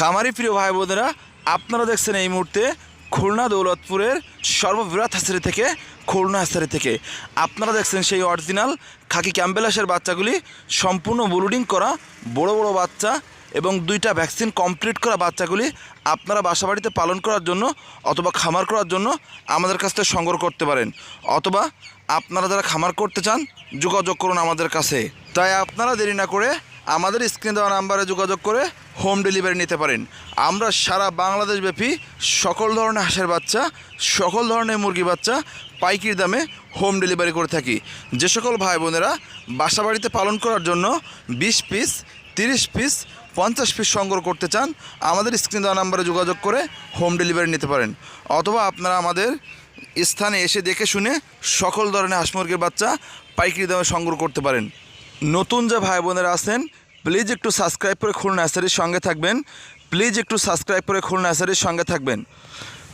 খামারি প্রিয় ভাই বোনেরা আপনারা দেখছেন এই মুহূর্তে খুলনা দৌলতপুরের সর্ববৃহৎ হাসারি থেকে, খুলনা হাসারি থেকে। আপনারা দেখছেন সেই অরিজিনাল খাকি ক্যাম্বেলাসের বাচ্চাগুলি, সম্পূর্ণ ব্লুডিং করা, বড় বড় বাচ্চা এবং দুইটা ভ্যাকসিন কমপ্লিট করা বাচ্চাগুলি আপনারা বাসাবাড়িতে পালন করার জন্য অথবা খামার করার জন্য আমাদের কাছ থেকে সংগ্রহ করতে পারেন। অথবা আপনারা যারা খামার করতে চান, যোগাযোগ করুন আমাদের কাছে। তাই আপনারা দেরি না করে আমাদের স্ক্রিনে দেওয়া নাম্বারে যোগাযোগ করে হোম ডেলিভারি নিতে পারেন। আমরা সারা বাংলাদেশ ব্যাপী সকল ধরনের হাঁসের বাচ্চা, সকল ধরনের মুরগি বাচ্চা পাইকির দামে হোম ডেলিভারি করে থাকি। যে সকল ভাই বোনেরা বাসা বাড়িতে পালন করার জন্য বিশ পিস, তিরিশ পিস, পঞ্চাশ পিস সংগ্রহ করতে চান, আমাদের স্ক্রিন দেওয়া নাম্বারে যোগাযোগ করে হোম ডেলিভারি নিতে পারেন। অথবা আপনারা আমাদের স্থানে এসে দেখে শুনে সকল ধরনের হাঁস মুরগির বাচ্চা পাইকারি দামে সংগ্রহ করতে পারেন। নতুন যে ভাই বোনেরা আছেন প্লিজ একটু সাবস্ক্রাইব করে খুলনা নার্সারির সঙ্গে থাকবেন। প্লিজ একটু সাবস্ক্রাইব করে খুলনা নার্সারির সঙ্গে থাকবেন।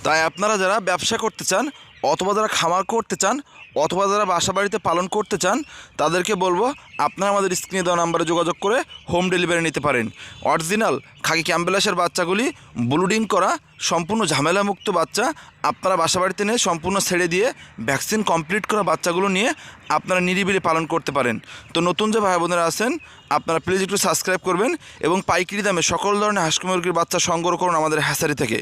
তাই আপনারা যারা ব্যবসা করতে চান অথবা যারা খামার করতে চান, অথবা যারা বাসা বাড়িতে পালন করতে চান, তাদেরকে বলব আপনারা আমাদের স্ক্রিনে দেওয়া নাম্বারে যোগাযোগ করে হোম ডেলিভারি নিতে পারেন। অরিজিনাল খাকি ক্যাম্বেলাসের বাচ্চাগুলি ব্লুডিং করা, সম্পূর্ণ ঝামেলামুক্ত বাচ্চা আপনারা বাসা বাড়িতে নিয়ে সম্পূর্ণ ছেড়ে দিয়ে ভ্যাকসিন কমপ্লিট করা বাচ্চাগুলো নিয়ে আপনারা নিরিবিলি পালন করতে পারেন। তো নতুন যে ভাই বোনেরা আছেন, আপনারা প্লিজ একটু সাবস্ক্রাইব করবেন এবং পাইকারি দামে সকল ধরনের হাঁস মুরগির বাচ্চা সংগ্রহ করুন আমাদের হ্যাসারি থেকে।